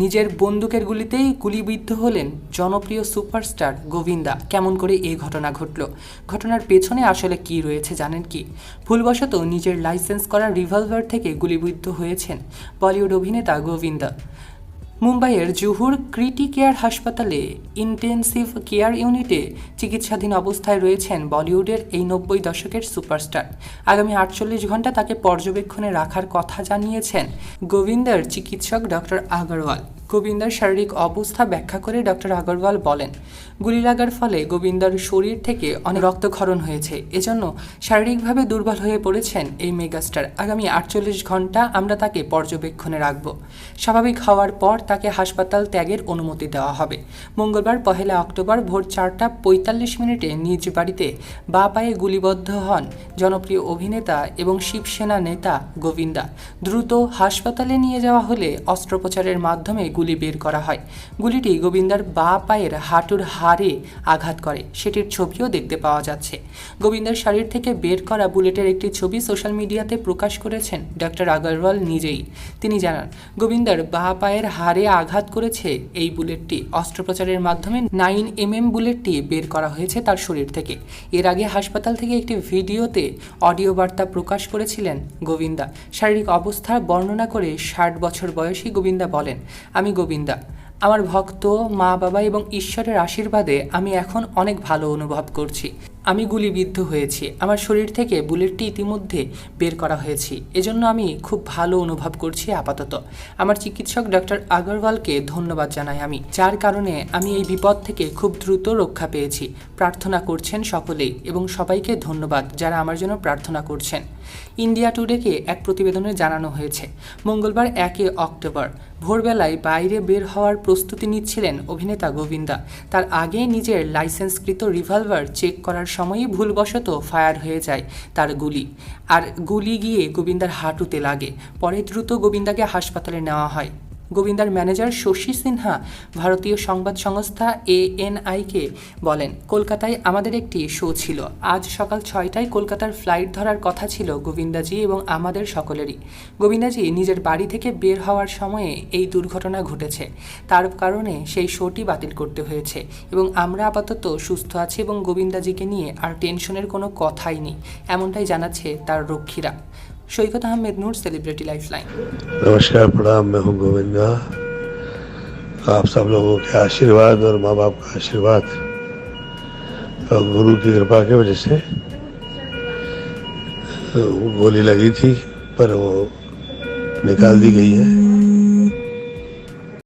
নিজের বন্দুকের গুলিতেই গুলিবিদ্ধ হলেন জনপ্রিয় সুপারস্টার গোবিন্দা। কেমন করে এই ঘটনা ঘটল? ঘটনার পেছনে আসলে কি রয়েছে জানেন কি? ভুলবশত নিজের লাইসেন্স করা রিভলভার থেকে গুলিবিদ্ধ হয়েছেন বলিউড অভিনেতা গোবিন্দা। মুম্বাইয়ের জুহুর ক্রিটি কেয়ার হাসপাতালে ইন্টেন্সিভ কেয়ার ইউনিটে চিকিৎসাধীন অবস্থায় রয়েছেন বলিউডের এই নব্বই দশকের সুপারস্টার। আগামী আটচল্লিশ ঘণ্টা তাকে পর্যবেক্ষণে রাখার কথা জানিয়েছেন গোবিন্দার চিকিৎসক ডক্টর আগরওয়াল। গোবিন্দার শারীরিক অবস্থা ব্যাখ্যা করে ডক্টর আগরওয়াল বলেন, গুলি লাগার ফলে গোবিন্দার শরীর থেকে অনেক রক্তক্ষরণ হয়েছে। এজন্য শারীরিকভাবে দুর্বল হয়ে পড়েছেন এই মেগাস্টার। আগামী আটচল্লিশ ঘণ্টা আমরা তাকে পর্যবেক্ষণে রাখব। স্বাভাবিক হওয়ার পর তাকে হাসপাতাল ত্যাগের অনুমতি দেওয়া হবে। মঙ্গলবার পহেলা অক্টোবর ভোর চারটা পঁয়তাল্লিশ মিনিটে নিজ বাড়িতে বা পায়ে গুলিবদ্ধ হন জনপ্রিয় অভিনেতা এবং শিবসেনা নেতা গোবিন্দা। দ্রুত হাসপাতালে নিয়ে যাওয়া হলে অস্ত্রোপচারের মাধ্যমে গুলি বের করা হয়। গুলিটি গোবিন্দার বা পায়ের হাঁটুর হাড়ে আঘাত করে। সেটির ছবিও দেখতে পাওয়া যাচ্ছে। গোবিন্দার শরীর থেকে বের করা বুলেটের একটি ছবি সোশ্যাল মিডিয়াতে প্রকাশ করেছেন ডক্টর আগরওয়াল নিজেই। তিনি জানান, গোবিন্দার বা পায়ের হাড়ে আঘাত করেছে এই বুলেটটি। অস্ত্রোপচারের মাধ্যমে নাইন এম এম বুলেটটি বের করা হয়েছে তার শরীর থেকে। এর আগে হাসপাতাল থেকে একটি ভিডিওতে অডিও বার্তা প্রকাশ করেছিলেন গোবিন্দা। শারীরিক অবস্থার বর্ণনা করে ষাট বছর বয়সী গোবিন্দা বলেন, আমি গোবিন্দা। আমার ভক্ত মা বাবা এবং ঈশ্বরের আশীর্বাদে আমি এখন অনেক ভালো অনুভব করছি। আমি গুলিবিদ্ধ হয়েছি। আমার শরীর থেকে বুলেটটি ইতিমধ্যে বের করা হয়েছে। এজন্য আমি খুব ভালো অনুভব করছি আপাতত। আমার চিকিৎসক ডক্টর আগরওয়ালকে ধন্যবাদ জানাই আমি। যার কারণে আমি এই বিপদ থেকে খুব দ্রুত রক্ষা পেয়েছি। প্রার্থনা করছেন সকলেই এবং সবাইকে ধন্যবাদ যারা আমার জন্য প্রার্থনা করছেন। ইন্ডিয়া টুডেকে এক প্রতিবেদনে জানানো হয়েছে, মঙ্গলবার একে অক্টোবর, ভোরবেলায় বাইরে বের হওয়ার প্রস্তুতি নিচ্ছিলেন অভিনেতা গোবিন্দা। তার আগে নিজের লাইসেন্সকৃত রিভলভার চেক করার সময়ই ভুলবশত ফায়ার হয়ে যায় তার গুলি। আর গুলি গিয়ে গোবিন্দার হাঁটুতে লাগে। পরে দ্রুত গোবিন্দাকে হাসপাতালে নেওয়া হয়। গোবিন্দার ম্যানেজার শশী সিনহা ভারতীয় সংবাদ সংস্থা এএনআইকে বলেন, কলকাতায় আমাদের একটি শো ছিল। আজ সকাল ছয়টায় কলকাতার ফ্লাইট ধরার কথা ছিল গোবিন্দাজি এবং আমাদের সকলেরই। গোবিন্দাজি নিজের বাড়ি থেকে বের হওয়ার সময়ে এই দুর্ঘটনা ঘটেছে। তার কারণে সেই শোটি বাতিল করতে হয়েছে এবং আমরা আপাতত সুস্থ আছি এবং গোবিন্দাজিকে নিয়ে আর টেনশনের কোনো কথাই নেই। এমনটাই জানাচ্ছে তার রক্ষীরা। Saikat Ahmed Noor, celebrity lifeline. नमस्कार, प्रणाम, मैं हूँ गोविंदा। आप सब लोगों के आशीर्वाद और माँ बाप का आशीर्वाद। और गुरु की कृपा के वजह से गोली लगी थी, पर वो निकाल दी गई है।